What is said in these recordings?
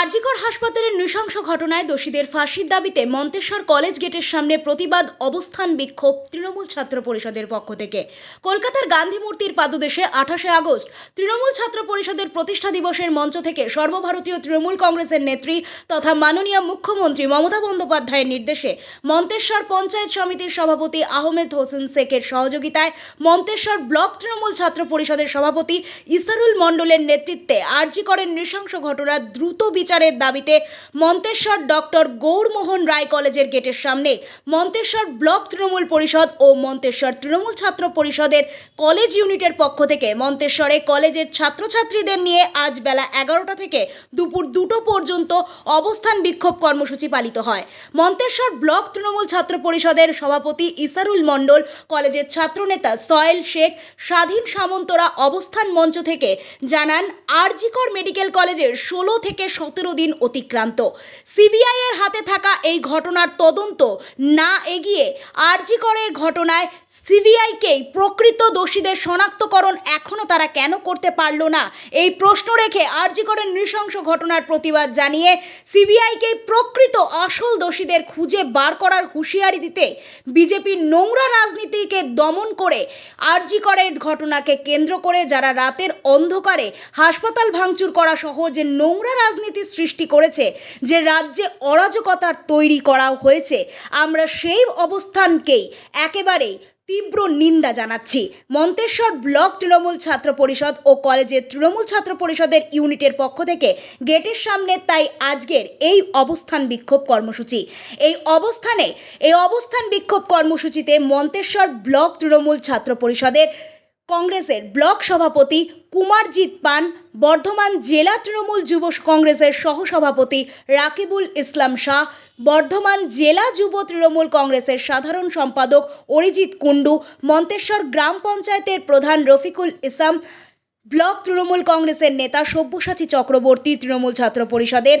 আরজিকর হাসপাতালের নৃশংস ঘটনায় দোষীদের ফাঁসির দাবিতে মন্তেশ্বর কলেজ গেটের সামনে প্রতিবাদ অবস্থান বিক্ষোভ তৃণমূল ছাত্র পরিষদের পক্ষ থেকে। কলকাতার গান্ধী মূর্তির পাদদেশে আঠাশে আগস্ট তৃণমূল ছাত্র পরিষদের প্রতিষ্ঠা দিবসের মঞ্চ থেকে সর্বভারতীয় তৃণমূল কংগ্রেসের নেত্রী তথা মাননীয় মুখ্যমন্ত্রী মমতা বন্দ্যোপাধ্যায়ের নির্দেশে মন্তেশ্বর পঞ্চায়েত সমিতির সভাপতি আহমেদ হোসেন শেখের সহযোগিতায় মন্তেশ্বর ব্লক তৃণমূল ছাত্র পরিষদের সভাপতি ইসারুল মণ্ডলের নেতৃত্বে আরজিকরের নৃশংস ঘটনা দ্রুত বিচারের দাবিতে মন্তেশ্বর ডক্টর গৌরমোহন রায় কলেজের গেটের সামনে মন্তেশ্বর ব্লক তৃণমূল পরিষদ ও মন্তেশ্বর তৃণমূল ছাত্র পরিষদের কলেজ ইউনিটের পক্ষ থেকে মন্তেশ্বরে কলেজের ছাত্রছাত্রীদের নিয়ে আজ বেলা এগারোটা থেকে দুপুর দুটো পর্যন্ত অবস্থান বিক্ষোভ কর্মসূচি পালিত হয়। মন্তেশ্বর ব্লক তৃণমূল ছাত্র পরিষদের সভাপতি ইসারুল মণ্ডল, কলেজের ছাত্রনেতা সয়েল শেখ, স্বাধীন সামন্তরা অবস্থান মঞ্চ থেকে জানান, আরজিকর মেডিকেল কলেজের ষোলো থেকে সতেরো দিন অতিক্রান্ত। সিবিআই এর হাতে থাকা এই ঘটনার তদন্ত না এগিয়ে আরজিকরের ঘটনায় সিবিআইকেই প্রকৃত দোষীদের শনাক্তকরণ এখনও তারা কেন করতে পারল না? এই প্রশ্ন রেখে আরজিকরের নৃশংস ঘটনার প্রতিবাদ জানিয়ে সিবিআইকে প্রকৃত আসল দোষীদের খুঁজে বার করার হুঁশিয়ারি দিতে বিজেপির নোংরা রাজনীতিকে দমন করে আরজিকরের ঘটনাকে কেন্দ্র করে যারা রাতের অন্ধকারে হাসপাতাল ভাঙচুর করা সহ যে নোংরা রাজনীতি সৃষ্টি করেছে, যে রাজ্যে অরাজকতার তৈরি করা হয়েছে, আমরা সেই অবস্থানকেই একেবারেই তীব্র নিন্দা জানাচ্ছি। মন্তেশ্বর ব্লক তৃণমূল ছাত্র পরিষদ ও কলেজের তৃণমূল ছাত্র পরিষদের ইউনিটের পক্ষ থেকে গেটের সামনে তাই আজকের এই অবস্থান বিক্ষোভ কর্মসূচি। এই অবস্থানে, এই অবস্থান বিক্ষোভ কর্মসূচিতে মন্তেশ্বর ব্লক তৃণমূল ছাত্র পরিষদের কংগ্রেসের ব্লক সভাপতি কুমারজিৎ পান, বর্ধমান জেলা তৃণমূল যুব কংগ্রেসের সহসভাপতি রাকিবুল ইসলাম শাহ, বর্ধমান জেলা যুব তৃণমূল কংগ্রেসের সাধারণ সম্পাদক অরিজিৎ কুণ্ডু, মন্তেশ্বর গ্রাম পঞ্চায়েতের প্রধান রফিকুল ইসলাম ব্লক তৃণমূল কংগ্রেসের নেতা সব্যসাচী চক্রবর্তী তৃণমূল ছাত্র পরিষদের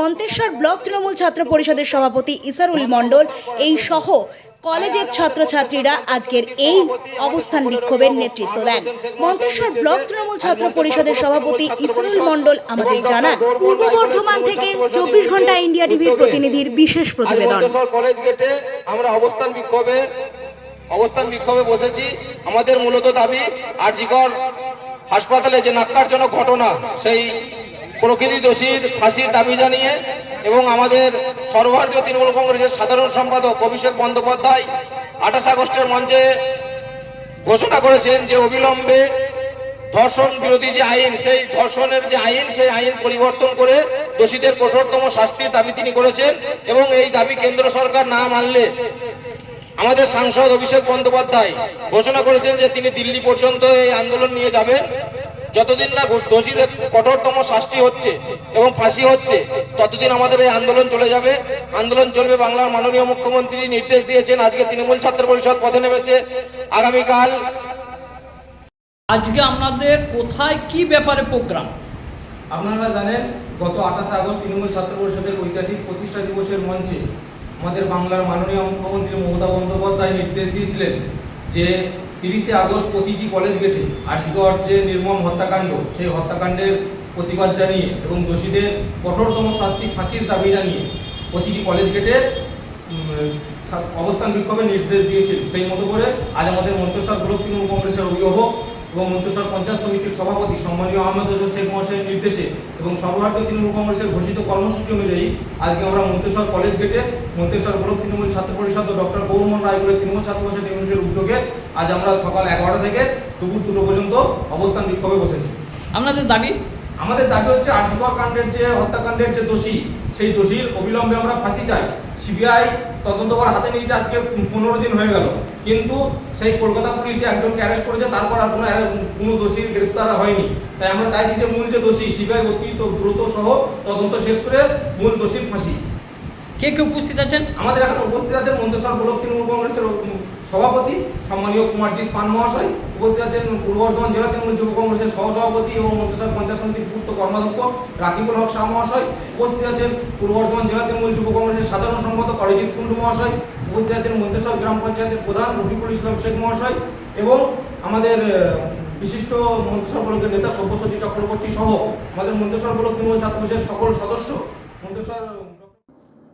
মন্তেশ্বর ব্লক তৃণমূল ছাত্র পরিষদের সভাপতি ইসারুল মণ্ডল এই সহ কলেজের ছাত্রছাত্রীরা আজকের এই অবস্থান বিক্ষোভের নেতৃত্ব দেন। মন্তেশ্বর ব্লক তৃণমূল ছাত্র পরিষদের সভাপতি ইসরুল মণ্ডল আমাদের জানান পূর্ব বর্ধমান থেকে চব্বিশ ঘণ্টা ইন্ডিয়া টিভির প্রতিনিধির বিশেষ প্রতিবেদন। কলেজ গেটে আমরা অবস্থান বিক্ষোভে অবস্থান বিক্ষোভে বসেছি। আমাদের মূলত দাবি আরজিকর হাসপাতালে যে নাক্কারজনক ঘটনা, সেই প্রকৃতি দোষীর ফাঁসির দাবি জানিয়ে এবং আমাদের সর্বভারতীয় তৃণমূল কংগ্রেসের সাধারণ সম্পাদক অভিষেক বন্দ্যোপাধ্যায় আঠাশ আগস্টের মঞ্চে ঘোষণা করেছেন যে অবিলম্বে ধর্ষণ বিরোধী যে আইন, সেই ধর্ষণের যে আইন, সেই আইন পরিবর্তন করে দোষীদের কঠোরতম শাস্তির দাবি তিনি করেছেন এবং এই দাবি কেন্দ্র সরকার না মানলে আমাদের সাংসদ অভিষেক বন্দ্যোপাধ্যায় ঘোষণা করেছেন যে তিনি দিল্লি পর্যন্ত এই আন্দোলন নিয়ে যাবেন। যতদিন না দোষীদের কঠোরতম শাস্তি হচ্ছে এবং ফাঁসি হচ্ছে ততদিন আমাদের এই আন্দোলন চলে যাবে। আন্দোলন চলবে বাংলার মাননীয় মুখ্যমন্ত্রী নির্দেশ দিয়েছেন আজকে তৃণমূল ছাত্র পরিষদ পথে নেমেছে। আগামীকাল আজকে আপনাদের কোথায় কি ব্যাপারে প্রোগ্রাম? আপনারা জানেন গত আঠাশে আগস্ট তৃণমূল ছাত্র পরিষদের ঐতিহাসিক প্রতিষ্ঠা দিবসের মঞ্চে আমাদের বাংলার মাননীয় মুখ্যমন্ত্রী মমতা বন্দ্যোপাধ্যায় নির্দেশ দিয়েছিলেন যে তিরিশে আগস্ট প্রতিটি কলেজ গেটে আর্জিকর যে নির্মম হত্যাকাণ্ড, সেই হত্যাকাণ্ডের প্রতিবাদ জানিয়ে এবং দোষীদের কঠোরতম শাস্তি ফাঁসির দাবি জানিয়ে প্রতিটি কলেজ গেটে অবস্থান বিক্ষোভের নির্দেশ দিয়েছিল। সেই মতো করে আজ আমাদের মন্তেশ্বর ব্লক তৃণমূল কংগ্রেসের অভিভাবক এবং মন্তেশ্বর পঞ্চায়েত সমিতির সভাপতি সম্মানীয় আহমেদ হোসেন শেখ মহাশয়ের নির্দেশে এবং সর্বভারতীয় তৃণমূল কংগ্রেসের ঘোষিত কর্মসূচি অনুযায়ী আজকে আমরা মন্তেশ্বর কলেজ গেটে মন্তেশ্বর ব্লক তৃণমূল ছাত্র পরিষদ ও ডক্টর গৌরমোহন রায় কলেজ তৃণমূল ছাত্র পরিষদ ইউনিটের উদ্যোগে আজ আমরা সকাল এগারোটা থেকে দুপুর দুটো পর্যন্ত অবস্থান বিক্ষোভে বসেছি। আপনাদের দাবি? আমাদের দাবি হচ্ছে আর্যিকর কাণ্ডের যে হত্যাকাণ্ডের যে দোষী সেই দোষীর অবিলম্বে আমরা ফাঁসি চাই। সিবিআই তদন্ত করার হাতে নিয়েছে আজকে পনেরো দিন হয়ে গেল। কিন্তু সেই কলকাতা পুলিশ একজনকে অ্যারেস্ট করেছে তারপর আর কোনো কোনো দোষীর গ্রেপ্তার হয়নি। তাই আমরা চাইছি যে মূল যে দোষী সিবিআই অতি দ্রুত সহ তদন্ত শেষ করে মূল দোষীর ফাঁসি। কে কে উপস্থিত আছেন? আমাদের এখানে উপস্থিত আছেন মন্তেশ্বর ব্লক তৃণমূল কংগ্রেসের সভাপতি সম্মানীয় কুমারজিৎ পান মহাশয়, উপস্থিত আছেন পূর্ব বর্ধমান জেলা তৃণমূল যুব কংগ্রেসের সহসভাপতি এবং মন্ত্রিসভা পঞ্চায়েত সমিতির পূর্ত কর্মাধ্যক্ষ রাকিবুল হক শাহ মহাশয়, উপস্থিত আছেন পূর্ব বর্ধমান জেলা তৃণমূল যুব কংগ্রেসের সাধারণ সম্পাদক অরিজিৎ কুণ্ডু মহাশয়, উপস্থিত আছেন মন্ত্রিসভা গ্রাম পঞ্চায়েতের প্রধান রফিকুল ইসলাম শেখ মহাশয় এবং আমাদের বিশিষ্ট মন্ত্রিসভা ব্লকের নেতা সব্যসাচী চক্রবর্তী সহ আমাদের মন্ত্রিসভা ব্লক তৃণমূল ছাত্র সকল সদস্য মন্ত্রিসভা